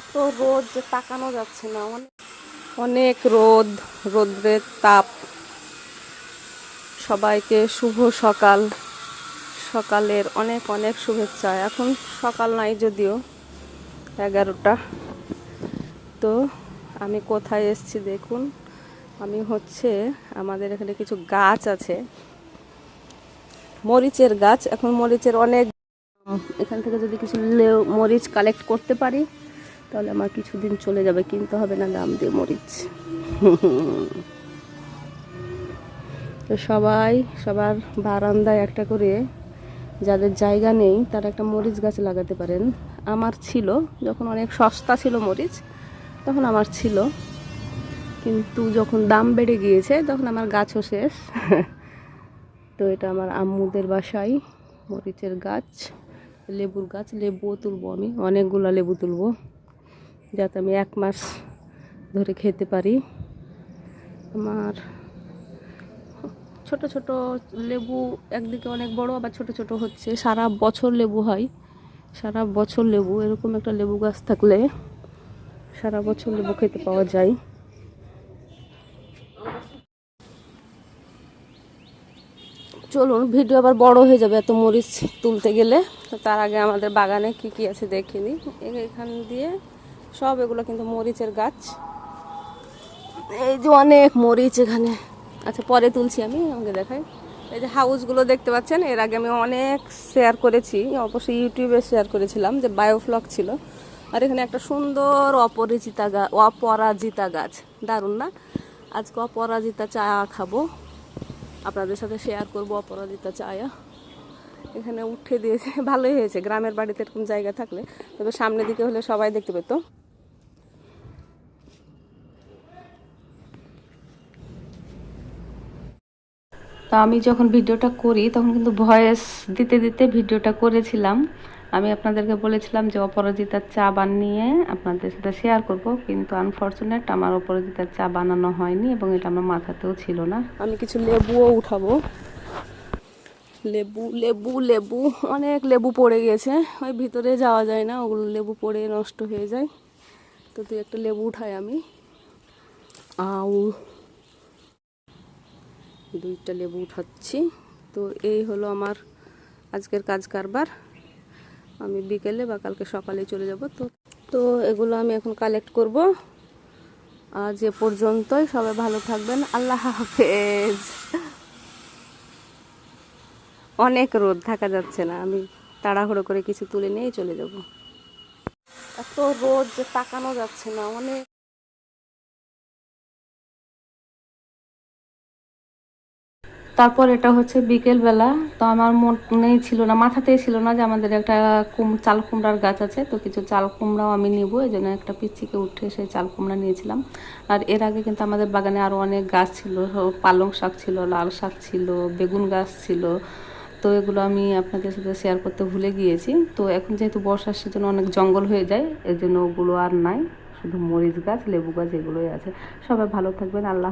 এত রোদ যে তাকানো যাচ্ছে না, অনেক অনেক রোদ রোদ্রের তাপ। সবাইকে শুভ সকাল। সকালের অনেক অনেক শুভেচ্ছা। এখন সকাল নাই যদিও, এগারোটা। তো আমি কোথায় এসেছি দেখুন। আমি হচ্ছে, আমাদের এখানে কিছু গাছ আছে। মরিচের গাছ। এখন মরিচের অনেক এখান থেকে যদি কিছু মরিচ কালেক্ট করতে পারি তাহলে আমার কিছুদিন চলে যাবে, কিনতে হবে না দাম দিয়ে মরিচ। তো সবাই, সবার বারান্দায় একটা করে যাদের জায়গা নেই, তারা একটা মরিচ গাছ লাগাতে পারেন। আমার ছিল, যখন অনেক সস্তা ছিল মরিচ, তখন আমার ছিল। কিন্তু যখন দাম বেড়ে গিয়েছে, তখন আমার গাছও শেষ। তো এটা আমার আম্মুদের বাসায়, মরিচের গাছ, লেবুর গাছ, লেবুও তুলবো আমি, অনেকগুলো লেবু তুলবো। যাতে আমি এক মাস ধরে খেতে পারি। আমার ছোট ছোট লেবু একদিকে অনেক বড়, আবার ছোট ছোট হচ্ছে। সারা বছর লেবু হয়। সারা বছর লেবু, এরকম একটা লেবু গাছ থাকলে সারা বছর লেবু খেতে পাওয়া যায়। চলুন, ভিডিও আবার বড় হয়ে যাবে এত মরিচ তুলতে গেলে। তার আগে আমাদের বাগানে কি কি আছে দেখে নিই। এখান দিয়ে সব এগুলো কিন্তু মরিচের গাছ। এই যে অনেক মরিচ এখানে। আচ্ছা পরে তুলছি আমি, আমাকে দেখাই। এই যে হাউসগুলো দেখতে পাচ্ছেন, এর আগে আমি অনেক শেয়ার করেছি, অবশ্যই ইউটিউবে শেয়ার করেছিলাম যে বায়োফ্লক ছিল। আর এখানে একটা সুন্দর অপরিচিতা গাছ অপরাজিতা গাছ। দারুণ না? আজকে অপরাজিতা চা খাব। আপনাদের সাথে শেয়ার করব অপরাজিতা চায়া। এখানে উঠে দিয়েছে, ভালোই হয়েছে। গ্রামের বাড়িতে এরকম জায়গা থাকলে, তবে সামনের দিকে হলে সবাই দেখতে পেতো। তা আমি যখন ভিডিওটা করি, তখন কিন্তু ভয়েস দিতে দিতে ভিডিওটা করেছিলাম। আমি আপনাদেরকে বলেছিলাম যে অপরাজিতার চা বানিয়ে আপনাদের সাথে শেয়ার করব, কিন্তু আনফর্চুনেট আমার অপরাজিতার চা বানানো হয়নি এবং এটা আমার মাথাতেও ছিল না। আমি কিছু লেবুও উঠাবো। লেবু লেবু লেবু, অনেক লেবু পড়ে গেছে। ওই ভিতরে যাওয়া যায় না, ওগুলো লেবু পড়ে নষ্ট হয়ে যায়। তো তুই একটা লেবু উঠাই আমি। আউ দুইটা লেবু উঠাচ্ছি। তো এই হলো আমার আজকের কাজ কারবার। আমি বিকেলে বা কালকে সকালে চলে যাব। তো তো এগুলো আমি এখন কালেক্ট করব। আজ এ পর্যন্তই। সবাই ভালো থাকবেন। আল্লাহ হাফেজ। অনেক রোদ, থাকা যাচ্ছে না। আমি তাড়াহুড়ো করে কিছু তুলে নিয়ে চলে যাব। এত রোদ যে তাকানো যাচ্ছে না। অনেক তারপর এটা হচ্ছে বিকেল বেলা তো আমার মনেই ছিল না, মাথাতেই ছিল না যে আমাদের একটা কুম, চাল কুমড়ার গাছ আছে, তো কিছু চাল কুমড়াও আমি নিব, এই জন্য একটা পিচ্ছিকে উঠে সেই চাল কুমড়া নিয়েছিলাম। আর এর আগে কিন্তু আমাদের বাগানে আরও অনেক গাছ ছিল পালং শাক ছিল, লাল শাক ছিল, বেগুন গাছ ছিল, তো এগুলো আমি আপনাদের সাথে শেয়ার করতে ভুলে গিয়েছি। তো এখন যেহেতু বর্ষার সিজন অনেক জঙ্গল হয়ে যায়, এর জন্য ওগুলো আর নাই, শুধু মরিচ গাছ, লেবু গাছ, এগুলোই আছে। সবাই ভালো থাকবেন, আল্লাহ